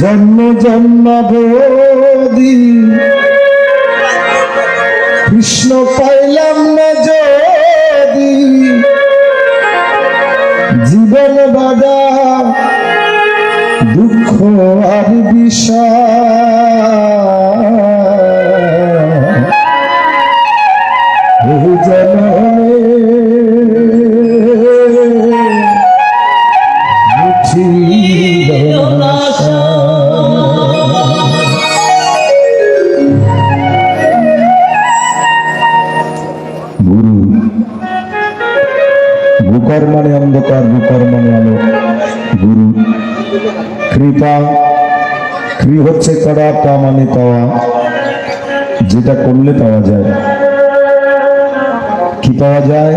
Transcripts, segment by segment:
জন্ম জন্মাবধি। কৃষ্ণ পাইলাম না যদি। জীবন বাদা দুঃখ আর বিষয়। বুকর মানে অন্ধকার বুকর মানে আলো। গুরু, কৃপা, কৃ হচ্ছে করা পা মানে পাওয়া যেটা করলে পাওয়া যায়। কি পাওয়া যায়?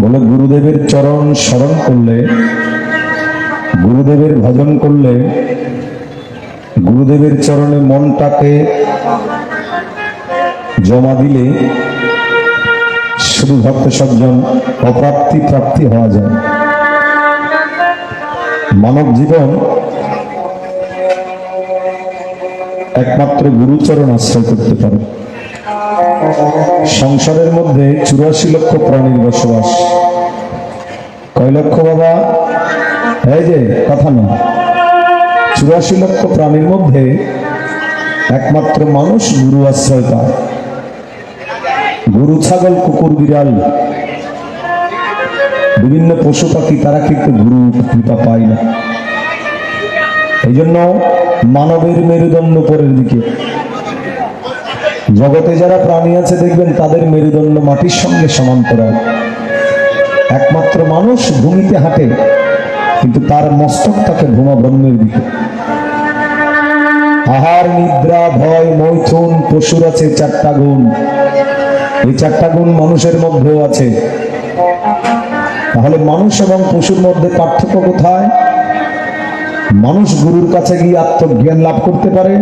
বলে, গুরুদেবের চরণ স্মরণ করলে, গুরুদেবের ভজন করলে, গুরুদেবের চরণে মনটাকে জমা দিলে শুধু ভক্ত সজ্জন অপ্রাপ্তি প্রাপ্তি হওয়া যায়। মানব জীবন একমাত্র গুরুচরণ আশ্রয় করতে পারে। সংসারের মধ্যে চুরাশি লক্ষ প্রাণীর বসবাস। কয় লক্ষ বাবা? এই যে, কথা না। চুরাশি লক্ষ প্রাণীর মধ্যে একমাত্র মানুষ গুরু আশ্রয় পায়। গরু, ছাগল, কুকুর, বিড়াল, বিভিন্ন পশু পাখি, তারা কিন্তু গুরু কৃপা পায় না। এই জন্য মানবের মেরুদণ্ড উপরের দিকে। জগতে যারা প্রাণী আছে, দেখবেন তাদের মেরুদণ্ড মাটির সঙ্গে সমান্তরাল। একমাত্র মানুষ ভূমিতে হাঁটে, কিন্তু তার মস্তক থাকে ভূমা ব্রহ্মের দিকে। আহার, নিদ্রা, ভয়, মৈথুন, পশুর আছে চারটা গুণ। এই চারটা গুণ মানুষের মধ্যেও আছে। তাহলে মানুষ এবং পশুর মধ্যে পার্থক্য কোথায়? মানুষ গুরুর কাছে গিয়ে আত্মজ্ঞান লাভ করতে পারে,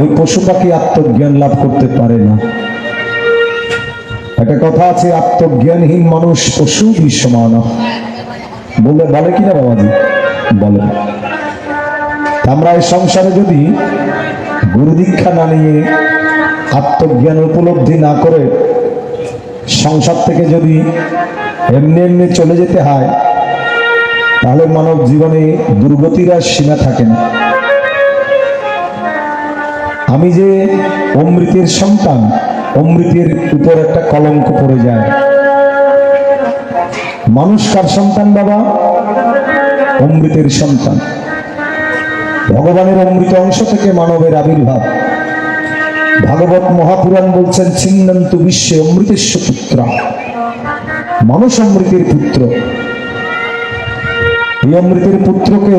ওই পশু পাখি আত্মজ্ঞান লাভ করতে পারে না। একটা কথা আছে, আত্মজ্ঞানহীন মানুষ পশু বিশ্বমান বলে বলে কিনা বাবাজি? বলে। আমরা এই সংসারে যদি গুরু দীক্ষা না নিয়ে আত্মজ্ঞান উপলব্ধি না করে সংসার থেকে যদি এমনি এমনি চলে যেতে হয়, তাহলে মানব জীবনে দুর্গতির আর সীমা থাকে না। আমি যে অমৃতের সন্তান, অমৃতের উপর একটা কলঙ্ক পড়ে যায়। মানুষ কার সন্তান বাবা? অমৃতের সন্তান। ভগবানের অমৃত অংশ থেকে মানবের আবির্ভাব। ভাগবত মহাপুরাণ বলছেন, ছিন্নন্তু বিশ্বে অমৃতেশ্ব পুত্র। মানুষ অমৃতের পুত্র। এই অমৃতের পুত্রকে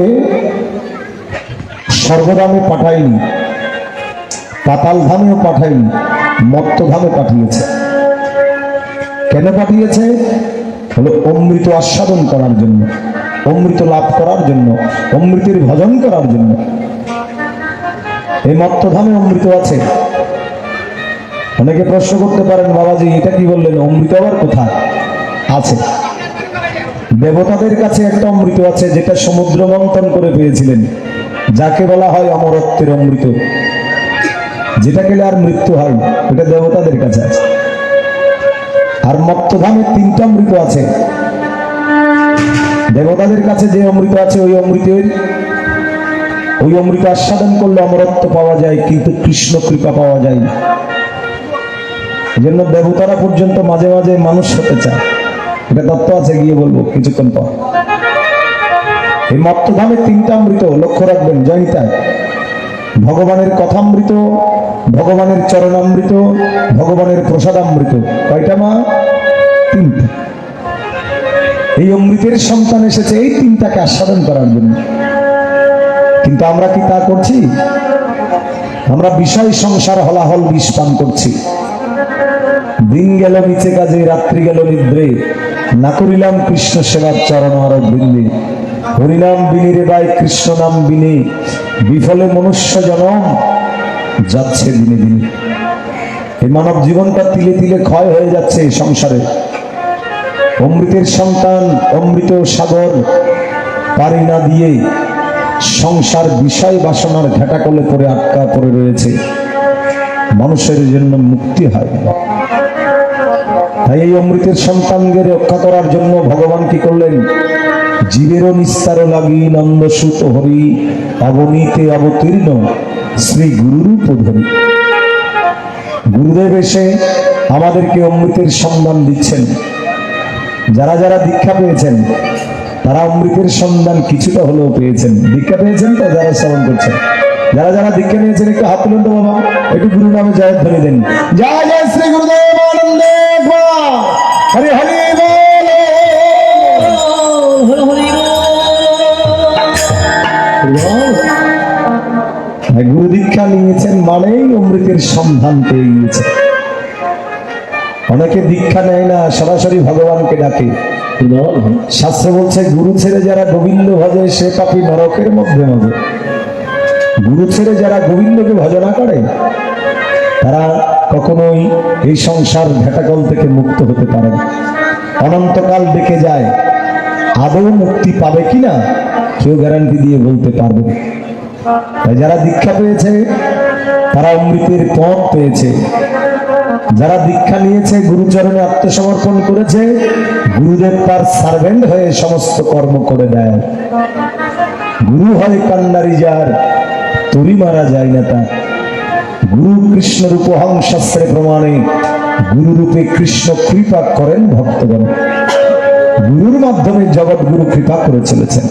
স্বর্গধামে পাঠায়নি পাতাল ধামেও পাঠায়নি, মত্তধামে পাঠিয়েছে। কেন পাঠিয়েছে? হলো অমৃত আস্বাদন করার জন্য, অমৃত লাভ করার জন্য, অমৃতের ভজন করার জন্য। এই মত্তধামে অমৃত আছে। অনেকে প্রশ্ন করতে পারেন, বাবাজি, এটা কি বললেন? অমৃত আবার কোথায়? আছে। দেবতাদের কাছে একটা অমৃত আছে, যেটা সমুদ্র মন্থন করে পেয়েছিলেন। যাকে বলা হয় অমরত্বের অমৃত। যেটা গেলে আর মৃত্যু হয় এটা দেবতাদের কাছে আছে। আর মত্তধামে তিনটা অমৃত আছে। দেবতাদের কাছে যে অমৃত আছে, ওই অমৃতের। ওই অমৃত আস্বাদন করলে অমরত্ব পাওয়া যায়, কিন্তু কৃষ্ণ কৃপা পাওয়া যায় না। এই জন্য দেবতারা পর্যন্ত মাঝে মাঝে মানুষ হতে চায়। এটা তত্ত্ব আছে, গিয়ে বলব কিছুক্ষণ পর। এই মত্তধামে তিনটা মৃত লক্ষ্য রাখবেন জয়িতায় ভগবানের কথামৃত, ভগবানের চরণামৃত, ভগবানের প্রসাদামৃত। কয়টা মা? তিনটা। এই অমৃতের সন্তান এসেছে, এই তিনটাকে আস্বাদন করার জন্য। কিন্তু আমরা কি তা করছি? আমরা বিষয় সংসার হলাহল বিষ পান করছি। দিন গেল, নিচে কাজে, রাত্রি গেল নিদ্রে। না করিলাম কৃষ্ণ সেবার চরণ আরব বৃন্দে। হরিনাম বিনিরে বাই কৃষ্ণ নাম বিনে। বিফলে মনুষ্য জনম, যাচ্ছে দিনে দিনে। এই মানব জীবনটা তিলে তিলে ক্ষয় হয়ে যাচ্ছে সংসারে। অমৃতের সন্তান, অমৃত সাগর, পারি না দিয়ে সংসার বিষয় বাসনার ঘেটা করলে পরে আটকা পড়ে রয়েছে। মানুষের জন্য মুক্তি হয়। না। তাই এই অমৃতের সন্তানকে রক্ষা করার জন্য ভগবান কি করলেন? জীবেরও নিস্তার লাগি নন্দ সুত হরি অবনীতে অবতীর্ণ শ্রী গুরুরূপ ধরি। গুরুদেব এসে আমাদেরকে অমৃতের সন্ধান দিচ্ছেন। যারা যারা দীক্ষা পেয়েছেন, তারা অমৃতের সন্ধান কিছুটা হলেও পেয়েছেন। দীক্ষা পেয়েছেন তো? যারা শ্রবণ করছেন। যারা যারা দীক্ষা নিয়েছেন, একটু হাত তুলুন তো বাবা। একটু গুরু নামে জয় ধ্বনি দেন। জয় জয় শ্রী গুরুদেব! গুরু দীক্ষা নিয়েছেন মানেই অমৃতের সন্ধান পেয়ে অনেকে দীক্ষা নেয় না, সরাসরি ভগবানকে ডাকে। শাস্ত্র বলছে, গুরু ছেড়ে যারা গোবিন্দ ভজে, সে পাপি নরকের মধ্যে মজে গুরু ছেড়ে যারা গোবিন্দকে ভজনা করে, তারা কখনোই এই সংসার ঘেটাকল থেকে মুক্ত হতে পারে না। অনন্তকাল দেখে যায়। আদৌ মুক্তি পাবে কিনা, কেউ গ্যারান্টি দিয়ে বলতে পারবে তাই যারা দীক্ষা পেয়েছে, তারা অমৃতের পথ পেয়েছে। যারা দীক্ষা নিয়েছে, গুরুচরণে আত্মসমর্পণ করেছে, গুরুদেব তার সার্ভেন্ট হয়ে সমস্ত কর্ম করে দেয়। গুরু হয় কান্নারি যার, তরি মারা যায় না তা গুরু কৃষ্ণ রূপহং শাস্ত্রে প্রমাণে, গুরু রূপে কৃষ্ণ কৃপা করেন ভক্তগণ। গুরুর মাধ্যমে জগৎ গুরু কৃপা করে চলেছেন।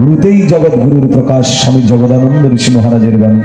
গুরুতেই জগৎ গুরুর প্রকাশ, স্বামী জগদানন্দ ঋষি মহারাজের বাণী।